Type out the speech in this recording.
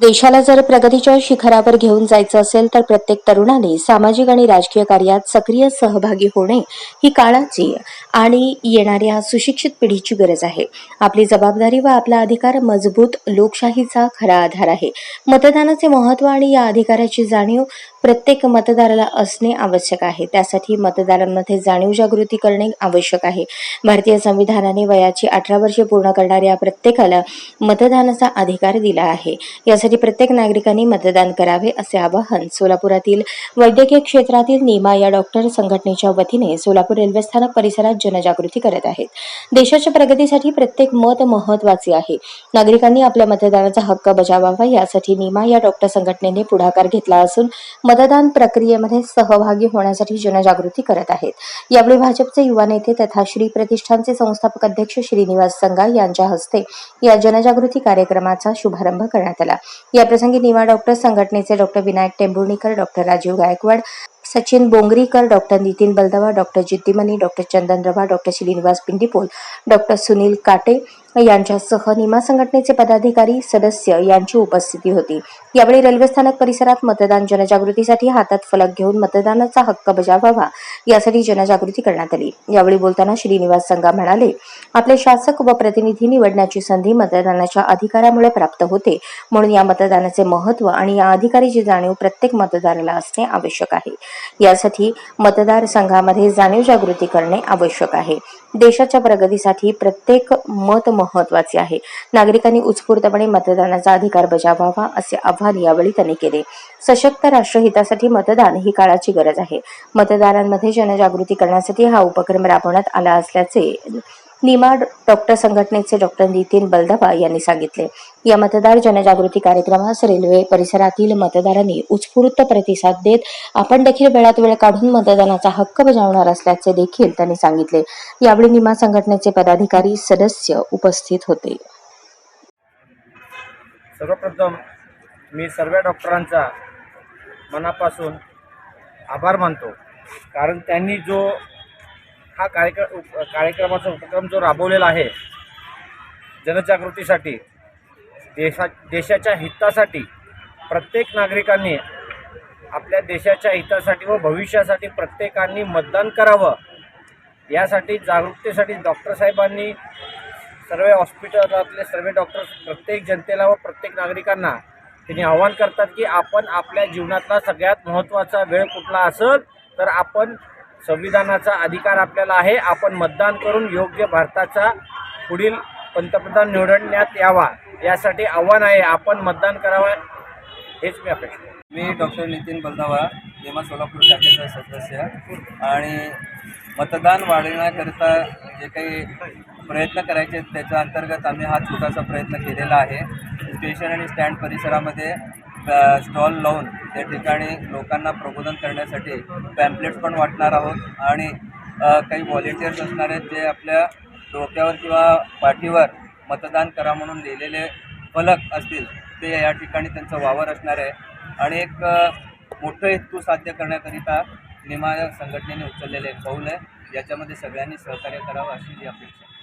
देशाला जर प्रगतीच्या शिखरावर घेऊन जायचं असेल तर प्रत्येक तरुणाने सामाजिक आणि राजकीय कार्यात सक्रिय सहभागी होणे ही काळाची आणि येणाऱ्या सुशिक्षित पिढीची गरज आहे. आपली जबाबदारी व आपला अधिकार मजबूत लोकशाहीचा खरा आधार आहे. मतदानाचे महत्त्व आणि या अधिकाराची जाणीव प्रत्येक मतदाराला असणे आवश्यक आहे. त्यासाठी मतदारांमध्ये जाणीव जागृती करणे आवश्यक आहे. भारतीय संविधानाने वयाची अठरा वर्षे पूर्ण करणाऱ्या प्रत्येकाला मतदानाचा अधिकार दिला आहे. यासाठी प्रत्येक नागरिकांनी मतदान करावे असे आवाहन सोलापुरातील वैद्यकीय क्षेत्रातील निमा या डॉक्टर संघटनेच्या वतीने सोलापूर रेल्वे स्थानक परिसरात जनजागृती करत आहेत. देशाच्या प्रगतीसाठी प्रत्येक मत महत्त्वाचे आहे. नागरिकांनी आपल्या मतदानाचा हक्क बजावावा. यासाठी निमा या डॉक्टर संघटनेने पुढाकार घेतला असून मतदान प्रक्रियेमध्ये सहभागी होण्यासाठी जनजागृती करत आहेत. यावेळी भाजपचे युवा नेते तथा श्री प्रतिष्ठानचे संस्थापक अध्यक्ष श्रीनिवास संगा यांच्या हस्ते या जनजागृती कार्यक्रमाचा शुभारंभ करण्यात आला. याप्रसंगी निवा डॉक्टर संघटनेचे doctor Vinayak Tembhurnikar doctor Rajiv Gaikwad Sachin Bongrikar doctor Nitin Baldawa doctor Jiddimani doctor Chandan Rawa doctor Srinivas Pindipol doctor Sunil Kate यांच्यासह निमा संघटनेचे पदाधिकारी सदस्य यांची उपस्थिती होती. यावेळी रेल्वे स्थानक परिसरात मतदान जनजागृतीसाठी हातात फलक घेऊन मतदानाचा हक्क बजावावा यासाठी जनजागृती करण्यात आली. यावेळी बोलताना श्रीनिवास संघा म्हणाले आपले शासक व प्रतिनिधी निवडण्याची संधी मतदानाच्या अधिकारामुळे प्राप्त होते. म्हणून या मतदानाचे महत्त्व आणि या अधिकाराची जाणीव प्रत्येक मतदाराला असणे आवश्यक आहे. यासाठी मतदार संघामध्ये जाणीव जागृती करणे आवश्यक आहे. देशाच्या प्रगतीसाठी प्रत्येक मत महत्त्वाचे आहे. नागरिकांनी उत्स्फूर्तपणे मतदानाचा अधिकार बजावावा असे आव्हान यावेळी त्यांनी केले. सशक्त राष्ट्रहितासाठी मतदान ही काळाची गरज आहे. मतदारांमध्ये जनजागृती करण्यासाठी हा उपक्रम राबवण्यात आला असल्याचे निमा डॉक्टर संघटनेचे डॉक्टर नितीन बलदबा यांनी सांगितले. या मतदार जनजागृती कार्यक्रमास रेल्वे परिसरातील मतदारांनी उत्स्फूर्त प्रतिसाद देत आपण देखील वेळात वेळ काढून मतदानाचा हक्क बजावणार असल्याचे देखील त्यांनी सांगितले. यावेळी निमा संघटनेचे पदाधिकारी सदस्य उपस्थित होते. सर्वप्रथम मी सर्व डॉक्टरांचा मनापासून आभार मानतो. कारण त्यांनी जो हा कार्यक्रम उप कार्यक्रमाचा उपक्रम जो राबवलेला आहे जनजागृतीसाठी देशा देशाच्या हितासाठी प्रत्येक नागरिकांनी आपल्या देशाच्या हितासाठी व भविष्यासाठी प्रत्येकांनी मतदान करावं यासाठी जागरूकतेसाठी डॉक्टर साहेबांनी सर्व हॉस्पिटलातले सर्व डॉक्टर्स प्रत्येक जनतेला व प्रत्येक नागरिकांना त्यांनी आव्हान करतात की आपण आपल्या जीवनातला सगळ्यात महत्त्वाचा वेळ कुठला असेल तर आपण संविधानाचा अधिकार आपल्याला आहे. आपण मतदान करून योग्य भारताचा पुढील पंतप्रधान निवडण्यात यावा. यासाठी आव्हान आहे. आपण मतदान करावं हेच मी अपेक्षा मी डॉक्टर नितीन बलदावा जेव्हा सोलापूर शाखेचा सदस्य आणि मतदान वाढवण्याकरिता जे काही प्रयत्न करायचे त्याच्या अंतर्गत आम्ही हा छोटासा प्रयत्न केलेला आहे. स्टेशन आणि स्टँड परिसरामध्ये स्टॉल लावून त्या ठिकाणी लोकांना प्रबोधन करण्यासाठी पॅम्पलेट्स पण वाटणार आहोत. आणि काही व्हॉलेंटियर्स असणार आहेत जे आपल्या डोक्यावर किंवा पाठीवर मतदान करा म्हणून लिहिलेले फलक असतील ते या ठिकाणी त्यांचा वावर असणार आहे. आणि एक मोठं हेतू साध्य करण्याकरिता निमा संघटनेने उचललेले एक पाऊल आहे. याच्यामध्ये सगळ्यांनी सहकार्य करावं अशी जी अपेक्षा आहे.